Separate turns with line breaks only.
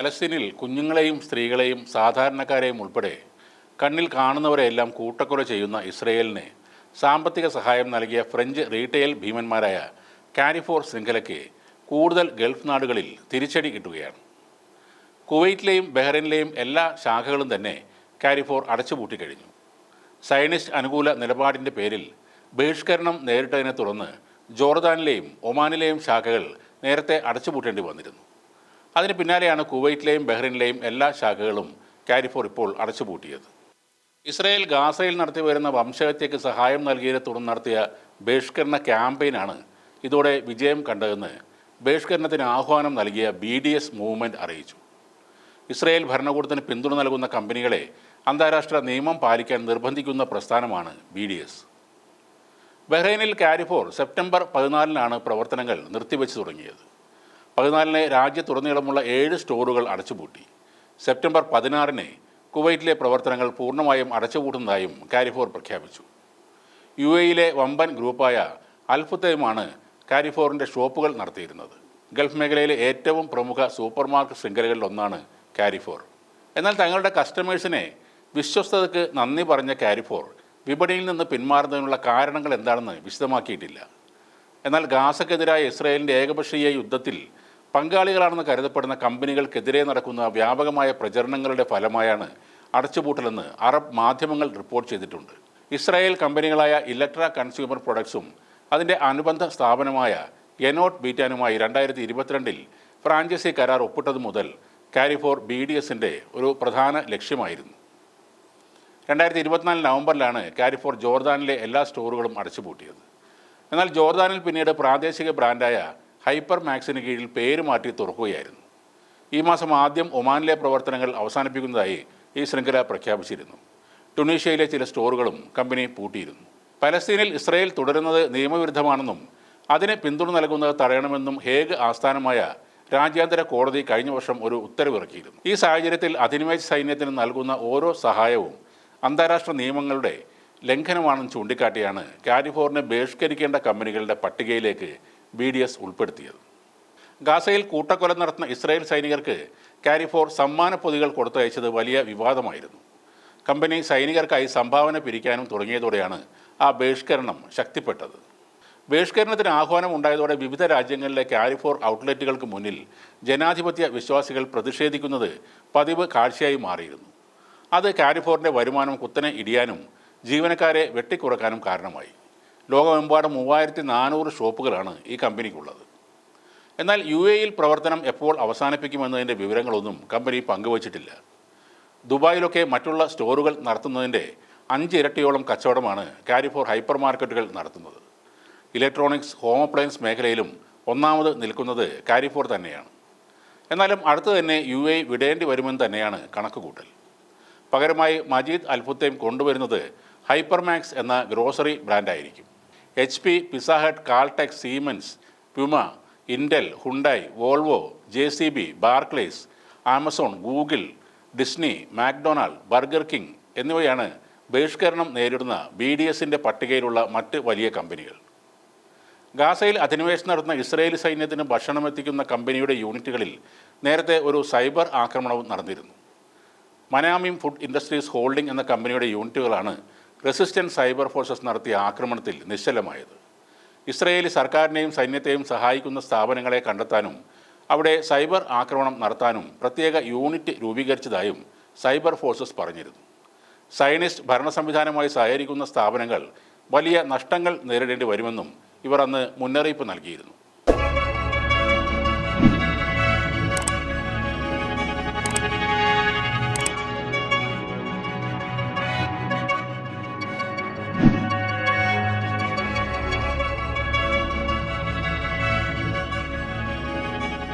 പലസ്തീനിൽ കുഞ്ഞുങ്ങളെയും സ്ത്രീകളെയും സാധാരണക്കാരെയും ഉൾപ്പെടെ കണ്ണിൽ കാണുന്നവരെയെല്ലാം കൂട്ടക്കൊല ചെയ്യുന്ന ഇസ്രയേലിന് സാമ്പത്തിക സഹായം നൽകിയ ഫ്രഞ്ച് റീറ്റെയിൽ ഭീമന്മാരായ കാരിഫോർ ശൃംഖലയ്ക്ക് കൂടുതൽ ഗൾഫ് നാടുകളിൽ തിരിച്ചടി കിട്ടുകയാണ്. കുവൈറ്റിലെയും ബഹ്റൈനിലെയും എല്ലാ ശാഖകളും തന്നെ കാരിഫോർ അടച്ചുപൂട്ടിക്കഴിഞ്ഞു സൈനിസ്റ്റ് അനുകൂല നിലപാടിന്റെ പേരിൽ ബഹിഷ്കരണം നേരിട്ടതിനെ തുടർന്ന് ജോർദാനിലെയും ഒമാനിലെയും ശാഖകൾ നേരത്തെ അടച്ചുപൂട്ടേണ്ടി വന്നിരുന്നു. അതിന് പിന്നാലെയാണ് കുവൈറ്റിലെയും ബഹ്റിനിലെയും എല്ലാ ശാഖകളും കാരിഫോർ ഇപ്പോൾ അടച്ചുപൂട്ടിയത്. ഇസ്രായേൽ ഗാസയിൽ നടത്തി വരുന്ന വംശഹത്യയ്ക്ക് സഹായം നൽകിയതിനെ തുടർന്ന് നടത്തിയ ബഹിഷ്കരണ ക്യാമ്പയിനാണ് ഇതോടെ വിജയം കണ്ടതെന്ന് ബഹിഷ്കരണത്തിന് ആഹ്വാനം നൽകിയ ബി ഡി എസ് മൂവ്മെന്റ് അറിയിച്ചു. ഇസ്രായേൽ ഭരണകൂടത്തിന് പിന്തുണ നൽകുന്ന കമ്പനികളെ അന്താരാഷ്ട്ര നിയമം പാലിക്കാൻ നിർബന്ധിക്കുന്ന പ്രസ്ഥാനമാണ് ബി ഡി എസ്. ബഹ്റൈനിൽ കാരിഫോർ സെപ്റ്റംബർ പതിനാലിനാണ് പ്രവർത്തനങ്ങൾ നിർത്തിവെച്ചു തുടങ്ങിയത്. പതിനാലിന് രാജ്യത്തുടനീളമുള്ള ഏഴ് സ്റ്റോറുകൾ അടച്ചുപൂട്ടി. സെപ്റ്റംബർ പതിനാറിന് കുവൈറ്റിലെ പ്രവർത്തനങ്ങൾ പൂർണമായും അടച്ചുപൂട്ടുന്നതായും കാരിഫോർ പ്രഖ്യാപിച്ചു. യു എയിലെ വമ്പൻ ഗ്രൂപ്പായ അൽഫുത്തയുമാണ് കാരിഫോറിന്റെ ഷോപ്പുകൾ നടത്തിയിരുന്നത്. ഗൾഫ് മേഖലയിലെ ഏറ്റവും പ്രമുഖ സൂപ്പർ മാർക്കറ്റ് ശൃംഖലകളിൽ ഒന്നാണ് കാരിഫോർ. എന്നാൽ തങ്ങളുടെ കസ്റ്റമേഴ്സിനെ വിശ്വസ്തതയ്ക്ക് നന്ദി പറഞ്ഞ കാരിഫോർ വിപണിയിൽ നിന്ന് പിന്മാറുന്നതിനുള്ള കാരണങ്ങൾ എന്താണെന്ന് വിശദമാക്കിയിട്ടില്ല. എന്നാൽ ഗാസക്കെതിരായ ഇസ്രായേലിന്റെ ഏകപക്ഷീയ യുദ്ധത്തിൽ പങ്കാളികളാണെന്ന് കരുതപ്പെടുന്ന കമ്പനികൾക്കെതിരെ നടക്കുന്ന വ്യാപകമായ പ്രചരണങ്ങളുടെ ഫലമായാണ് അടച്ചുപൂട്ടലെന്ന് അറബ് മാധ്യമങ്ങൾ റിപ്പോർട്ട് ചെയ്തിട്ടുണ്ട്. ഇസ്രായേൽ കമ്പനികളായ ഇലക്ട്ര കൺസ്യൂമർ പ്രൊഡക്ട്സും അതിന്റെ അനുബന്ധ സ്ഥാപനമായ എനോട്ട് ബീറ്റാനുമായി രണ്ടായിരത്തി ഇരുപത്തിരണ്ടിൽ ഫ്രാഞ്ചൈസി കരാർ ഒപ്പിട്ടത് മുതൽ കാരിഫോർ ബി ഡി എസിന്റെ ഒരു പ്രധാന ലക്ഷ്യമായിരുന്നു. രണ്ടായിരത്തി ഇരുപത്തിനാല് നവംബറിലാണ് കാരിഫോർ ജോർദാനിലെ എല്ലാ സ്റ്റോറുകളും അടച്ചുപൂട്ടിയത്. എന്നാൽ ജോർദാനിൽ പിന്നീട് പ്രാദേശിക ബ്രാൻഡായ ഹൈപ്പർ മാക്സിന് കീഴിൽ പേര് മാറ്റി തുറക്കുകയായിരുന്നു. ഈ മാസം ആദ്യം ഒമാനിലെ പ്രവർത്തനങ്ങൾ അവസാനിപ്പിക്കുന്നതായി ഈ ശൃംഖല പ്രഖ്യാപിച്ചിരുന്നു. ടുണീഷ്യയിലെ ചില സ്റ്റോറുകളും കമ്പനി പൂട്ടിയിരുന്നു. പലസ്തീനിൽ ഇസ്രയേൽ തുടരുന്നത് നിയമവിരുദ്ധമാണെന്നും അതിന് പിന്തുണ നൽകുന്നത് തടയണമെന്നും ഹേഗ് ആസ്ഥാനമായ രാജ്യാന്തര കോടതി കഴിഞ്ഞ വർഷം ഒരു ഉത്തരവിറക്കിയിരുന്നു. ഈ സാഹചര്യത്തിൽ അധിനിവേശ സൈന്യത്തിന് നൽകുന്ന ഓരോ സഹായവും അന്താരാഷ്ട്ര നിയമങ്ങളുടെ ലംഘനമാണെന്ന് ചൂണ്ടിക്കാട്ടിയാണ് കാലിഫോർണിയ ബഹിഷ്കരിക്കേണ്ട കമ്പനികളുടെ പട്ടികയിലേക്ക് ബി ഡി എസ് ഉൾപ്പെടുത്തിയത്. ഗാസയിൽ കൂട്ടക്കൊല നടത്തുന്ന ഇസ്രായേൽ സൈനികർക്ക് കാരിഫോർ സമ്മാന പൊതികൾ കൊടുത്തയച്ചത് വലിയ വിവാദമായിരുന്നു. കമ്പനി സൈനികർക്കായി സംഭാവന പിരിക്കാനും തുടങ്ങിയതോടെയാണ് ആ ബഹിഷ്കരണം ശക്തിപ്പെട്ടത്. ബഹിഷ്കരണത്തിന് ആഹ്വാനം ഉണ്ടായതോടെ വിവിധ രാജ്യങ്ങളിലെ കാരിഫോർ ഔട്ട്ലെറ്റുകൾക്ക് മുന്നിൽ ജനാധിപത്യ വിശ്വാസികൾ പ്രതിഷേധിക്കുന്നത് പതിവ് കാഴ്ചയായി മാറിയിരുന്നു. അത് കാരിഫോറിന്റെ വരുമാനം കുത്തനെ ഇടിയാനും ജീവനക്കാരെ വെട്ടിക്കുറക്കാനും കാരണമായി. ലോകമെമ്പാടും മൂവായിരത്തി നാനൂറ് ഷോപ്പുകളാണ് ഈ കമ്പനിക്കുള്ളത്. എന്നാൽ യു എയിൽ പ്രവർത്തനം എപ്പോൾ അവസാനിപ്പിക്കുമെന്നതിന്റെ വിവരങ്ങളൊന്നും കമ്പനി പങ്കുവച്ചിട്ടില്ല. ദുബായിലൊക്കെ മറ്റുള്ള സ്റ്റോറുകൾ നടത്തുന്നതിന്റെ അഞ്ച് ഇരട്ടിയോളം കച്ചവടമാണ് കാരിഫോർ ഹൈപ്പർ മാർക്കറ്റുകൾ നടത്തുന്നത്. ഇലക്ട്രോണിക്സ് ഹോം അപ്ലയൻസ് മേഖലയിലും ഒന്നാമത് നിൽക്കുന്നത് കാരിഫോർ തന്നെയാണ്. എന്നാലും അടുത്ത് തന്നെ യു എ വിടേണ്ടി വരുമെന്ന് തന്നെയാണ് കണക്കുകൂട്ടൽ. പകരമായി മജീദ് അൽഫുത്തേം കൊണ്ടുവരുന്നത് ഹൈപ്പർമാക്സ് എന്ന grocery ബ്രാൻഡായിരിക്കും. H P Pizza Hut Caltex Siemens Puma Intel Hyundai Volvo J C B Barclays Amazon Google Disney McDonald burger king എന്നിവയാണ് ബഹിഷ്കരണം നേരിടുന്ന ബി ഡി എസിന്റെ പട്ടികയിലുള്ള മറ്റ് വലിയ കമ്പനികൾ. ഗാസയിൽ അധിനിവേശം നടത്തുന്ന ഇസ്രയേലി സൈന്യത്തിന് ഭക്ഷണം എത്തിക്കുന്ന കമ്പനിയുടെ യൂണിറ്റുകളിൽ നേരത്തെ ഒരു സൈബർ ആക്രമണവും നടന്നിരുന്നു. മനാമിം ഫുഡ് ഇൻഡസ്ട്രീസ് ഹോൾഡിംഗ് എന്ന കമ്പനിയുടെ യൂണിറ്റുകളാണ് റെസിസ്റ്റന്റ് സൈബർ ഫോഴ്സസ് നടത്തിയ ആക്രമണത്തിൽ നിശ്ചലമായത്. ഇസ്രയേലി സർക്കാരിനെയും സൈന്യത്തെയും സഹായിക്കുന്ന സ്ഥാപനങ്ങളെ കണ്ടെത്താനും അവിടെ സൈബർ ആക്രമണം നടത്താനും പ്രത്യേക യൂണിറ്റ് രൂപീകരിച്ചതായും സൈബർ ഫോഴ്സസ് പറഞ്ഞിരുന്നു. സയനിസ്റ്റ് ഭരണ സംവിധാനമായി സഹകരിക്കുന്ന സ്ഥാപനങ്ങൾ വലിയ നഷ്ടങ്ങൾ നേരിടേണ്ടി വരുമെന്നും ഇവർ അന്ന് മുന്നറിയിപ്പ് നൽകിയിരുന്നു.